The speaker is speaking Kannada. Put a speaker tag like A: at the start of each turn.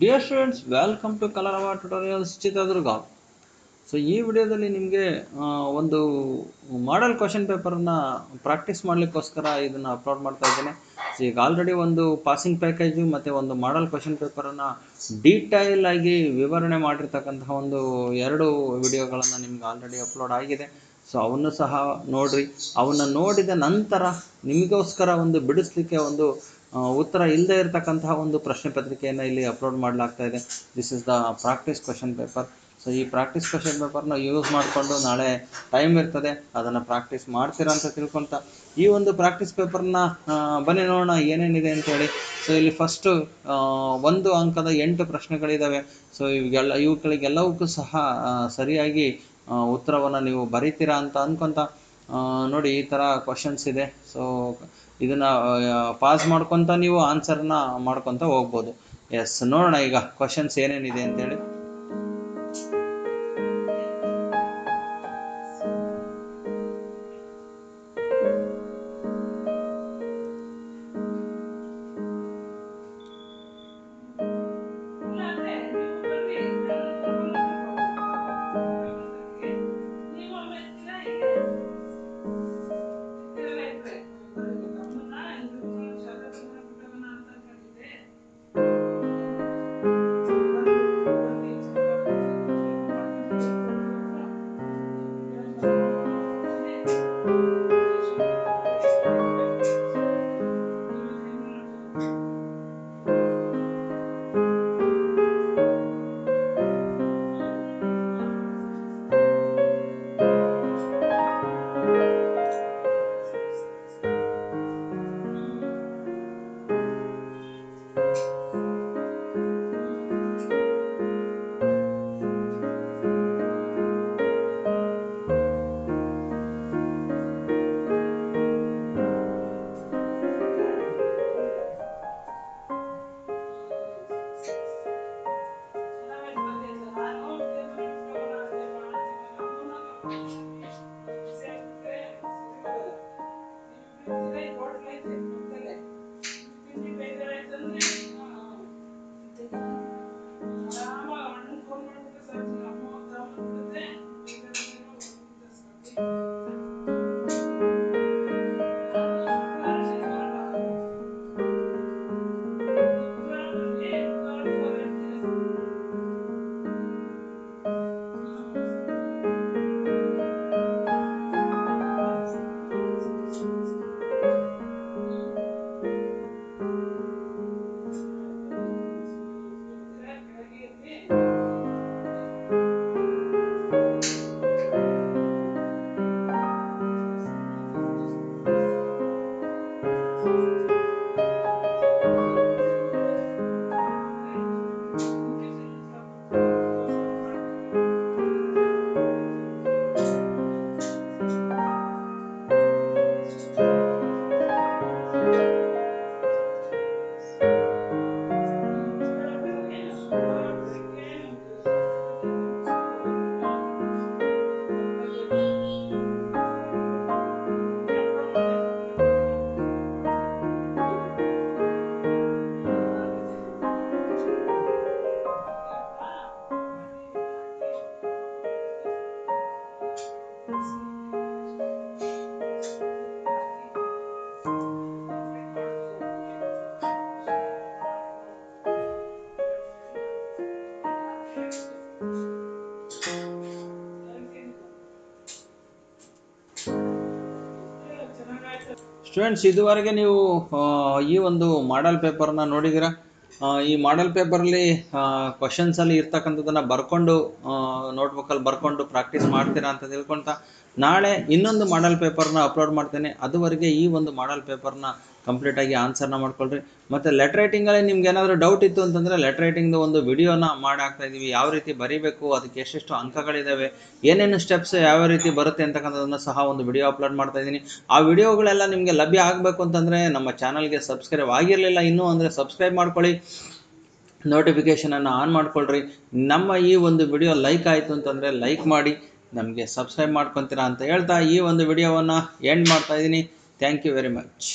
A: Dear students welcome to Kalarava tutorials Chitradurga so ಈ ವಿಡಿಯೋದಲ್ಲಿ ನಿಮಗೆ ಒಂದು ಮಾಡೆಲ್ ಕ್ವಶನ್ ಪೇಪರನ್ನ ಪ್ರಾಕ್ಟೀಸ್ ಮಾಡಲಿಕ್ಕೋಸ್ಕರ ಇದನ್ನು ಅಪ್ಲೋಡ್ ಮಾಡ್ತಾ ಇದ್ದೇನೆ. ಸೊ ಈಗ ಆಲ್ರೆಡಿ ಒಂದು ಪಾಸಿಂಗ್ ಪ್ಯಾಕೇಜು ಮತ್ತು ಒಂದು ಮಾಡೆಲ್ ಕ್ವಶನ್ ಪೇಪರನ್ನು ಡೀಟೈಲ್ ಆಗಿ ವಿವರಣೆ ಮಾಡಿರ್ತಕ್ಕಂತಹ ಒಂದು ಎರಡು ವಿಡಿಯೋಗಳನ್ನು ನಿಮ್ಗೆ ಆಲ್ರೆಡಿ ಅಪ್ಲೋಡ್ ಆಗಿದೆ. ಸೊ ಅವನ್ನು ಸಹ ನೋಡ್ರಿ. ಅವನ್ನ ನೋಡಿದ ನಂತರ ನಿಮಗೋಸ್ಕರ ಒಂದು ಬಿಡಿಸ್ಲಿಕ್ಕೆ ಒಂದು ಉತ್ತರ ಇಲ್ಲದೆ ಇರತಕ್ಕಂತಹ ಒಂದು ಪ್ರಶ್ನೆ ಪತ್ರಿಕೆಯನ್ನು ಇಲ್ಲಿ ಅಪ್ಲೋಡ್ ಮಾಡಲಾಗ್ತಾ ಇದೆ. This is the practice question paper so ಈ ಪ್ರಾಕ್ಟೀಸ್ ಕ್ವಶನ್ ಪೇಪರ್ನ ಯೂಸ್ ಮಾಡಿಕೊಂಡು ನಾಳೆ ಟೈಮ್ ಇರ್ತದೆ. ಅದನ್ನು ಪ್ರಾಕ್ಟೀಸ್ ಮಾಡ್ತೀರಾ ಅಂತ ತಿಳ್ಕೊತ ಈ ಒಂದು ಪ್ರಾಕ್ಟೀಸ್ ಪೇಪರ್ನ ಬನ್ನಿ ನೋಡೋಣ ಏನೇನಿದೆ ಅಂತೇಳಿ ಸೊ ಇಲ್ಲಿ ಫಸ್ಟು ಒಂದು ಅಂಕದ ಎಂಟು ಪ್ರಶ್ನೆಗಳಿದ್ದಾವೆ ಸೊ ಇವೆಲ್ಲ ಇವುಗಳಿಗೆಲ್ಲವಕ್ಕೂ ಸಹ ಸರಿಯಾಗಿ ಉತ್ತರವನ್ನು ನೀವು ಬರೀತೀರಾ ಅಂತ ಅಂದ್ಕೊತ ನೋಡಿ ಈ ಥರ ಕ್ವಶನ್ಸ್ ಇದೆ. ಸೊ ಇದನ್ನ ಪಾಸ್ ಮಾಡ್ಕೊತ ನೀವು ಆನ್ಸರ್ನ ಮಾಡ್ಕೊತ ಹೋಗ್ಬೋದು. ಎಸ್ ನೋಡೋಣ ಈಗ ಕ್ವಶನ್ಸ್ ಏನೇನಿದೆ ಅಂತೇಳಿ. thank you. ಸ್ಟೂಡೆಂಟ್ಸ್ ಇದುವರೆಗೆ ನೀವು ಈ ಒಂದು ಮಾಡೆಲ್ ಪೇಪರ್ನ ನೋಡಿದ್ದೀರಾ? ಈ ಮಾಡೆಲ್ ಪೇಪರಲ್ಲಿ ಕ್ವಶನ್ಸಲ್ಲಿ ಇರ್ತಕ್ಕಂಥದ್ದನ್ನು ಬರ್ಕೊಂಡು ನೋಟ್ಬುಕ್ಕಲ್ಲಿ ಬರ್ಕೊಂಡು ಪ್ರಾಕ್ಟೀಸ್ ಮಾಡ್ತೀರಾ ಅಂತ ತಿಳ್ಕೊಳ್ತಾ ನಾಳೆ ಇನ್ನೊಂದು ಮಾಡೆಲ್ ಪೇಪರ್ನ ಅಪ್ಲೋಡ್ ಮಾಡ್ತೇನೆ. ಅದುವರೆಗೆ ಈ ಒಂದು ಮಾಡೆಲ್ ಪೇಪರ್ನ ಕಂಪ್ಲೀಟಾಗಿ ಆನ್ಸರ್ನ ಮಾಡ್ಕೊಳ್ರಿ. ಮತ್ತು ಲೆಟ್ ರೈಟಿಂಗಲ್ಲಿ ನಿಮ್ಗೆ ಏನಾದರೂ ಡೌಟ್ ಇತ್ತು ಅಂತಂದರೆ ಲೆಟ್ ರೈಟಿಂಗ್ದು ಒಂದು ವಿಡಿಯೋನ ಮಾಡಿ ಹಾಕ್ತಾ ಇದ್ದೀವಿ ಯಾವ ರೀತಿ ಬರೀಬೇಕು, ಅದಕ್ಕೆ ಎಷ್ಟೆಷ್ಟು ಅಂಕಗಳಿದಾವೆ, ಏನೇನು ಸ್ಟೆಪ್ಸ್ ಯಾವ ರೀತಿ ಬರುತ್ತೆ ಅಂತಕ್ಕಂಥದ್ದನ್ನು ಸಹ ಒಂದು ವಿಡಿಯೋ ಅಪ್ಲೋಡ್ ಮಾಡ್ತಾ ಇದ್ದೀನಿ ಆ ವಿಡಿಯೋಗಳೆಲ್ಲ ನಿಮಗೆ ಲಭ್ಯ ಆಗಬೇಕು ಅಂತಂದರೆ ನಮ್ಮ ಚಾನಲ್ಗೆ ಸಬ್ಸ್ಕ್ರೈಬ್ ಆಗಿರಲಿಲ್ಲ ಇನ್ನೂ ಅಂದರೆ ಸಬ್ಸ್ಕ್ರೈಬ್ ಮಾಡ್ಕೊಳ್ಳಿ. ನೋಟಿಫಿಕೇಷನನ್ನು ಆನ್ ಮಾಡ್ಕೊಳ್ರಿ. ನಮ್ಮ ಈ ಒಂದು ವಿಡಿಯೋ ಲೈಕ್ ಆಯಿತು ಅಂತಂದರೆ ಲೈಕ್ ಮಾಡಿ, ನಮಗೆ ಸಬ್ಸ್ಕ್ರೈಬ್ ಮಾಡ್ಕೊತೀರಾ ಅಂತ ಹೇಳ್ತಾ ಈ ಒಂದು ವಿಡಿಯೋವನ್ನು ಎಂಡ್ ಮಾಡ್ತಾ ಇದ್ದೀನಿ ಥ್ಯಾಂಕ್ ಯು ವೆರಿ ಮಚ್